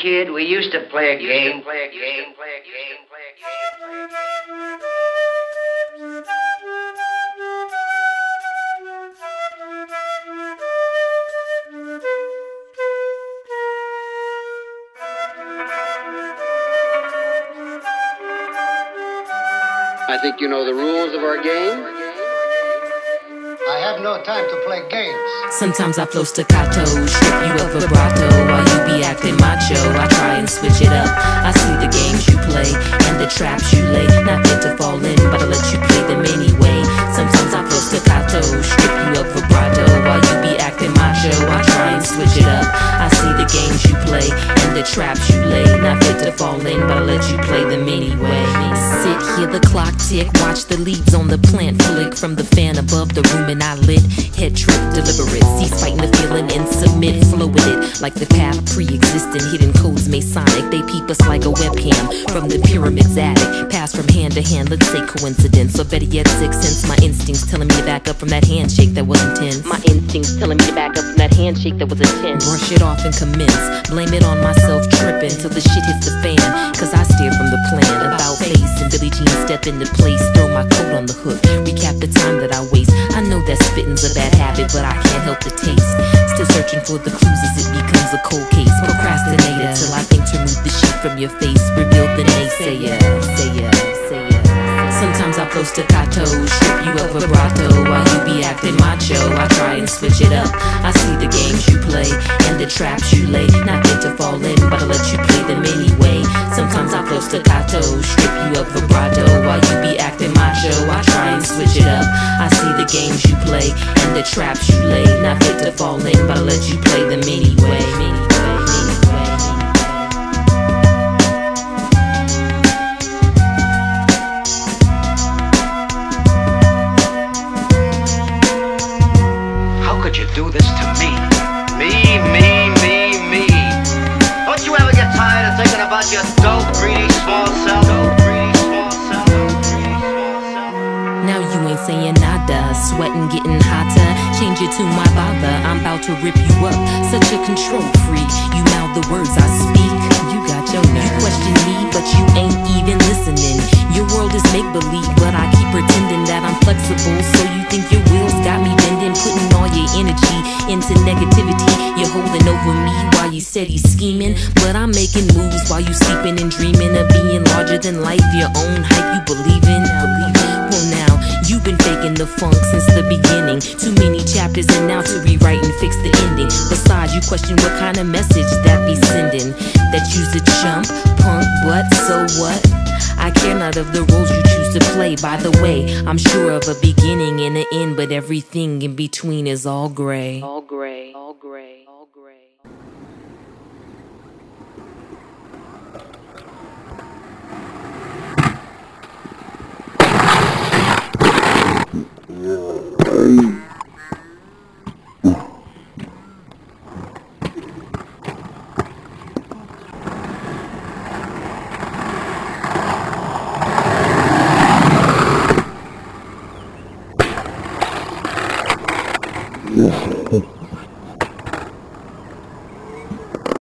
kid, we used to play a game. Play a game. Play a game. Play a game. Play a game. I think you know the rules of our game. I have no time to play games. Sometimes I flow staccato, strip you of In, but I let you play them anyway. Sit here, the clock tick, watch the leaves on the plant flick from the fan above the room and I lit. Head trip, deliberate, cease fighting the feeling and submit. Flow with it like the path pre-existing. Hidden codes Masonic, they peep us like a webcam from the pyramid's attic. Pass from hand to hand, let's say coincidence, or better yet, sixth sense. My instincts telling me to back up from that handshake that wasn't tense. My instincts telling me to back up from that handshake that was intense. Brush it off and commence. Blame it on myself tripping till the shit hits the fan. Cause I steer from the plan. About face and Billie Jean step into place. Throw my coat on the hook. Recap the time that I waste. I know that spitting's a bad habit, but I can't help the taste. Still searching for the clues as it becomes a cold from your face. Reveal the naysayer. Sayer, sayer. Sometimes I flow staccato, strip you of vibrato while you be acting macho. I try and switch it up. I see the games you play and the traps you lay. Not fit to fall in, but I let you play them anyway. Sometimes I flow staccato, strip you of vibrato while you be acting macho. I try and switch it up. I see the games you play and the traps you lay. Not fit to fall in, but I let you play them anyway. Could you do this to me? Me, me, me, me. Don't you ever get tired of thinking about your dope, greedy, small self? Now you ain't saying nada, sweating, getting hotter. Change it to my bother, I'm about to rip you up. Such a control freak, you mouth the words I speak. You got your nerve. You question me, but you ain't even listening. Your world is make believe, but I keep pretending that I'm flexible. So negativity. You're holding over me while you said steady scheming, but I'm making moves while you sleeping and dreaming of being larger than life. Your own hype you believe in. Well now, you've been faking the funk since the beginning. Too many chapters and now to rewrite and fix the ending. Besides, you question what kind of message that be sending. That you's a chump, punk, but so what? I care not of the roles you choose to play. By the way, I'm sure of a beginning and an end, but everything in between is. All gray. All gray.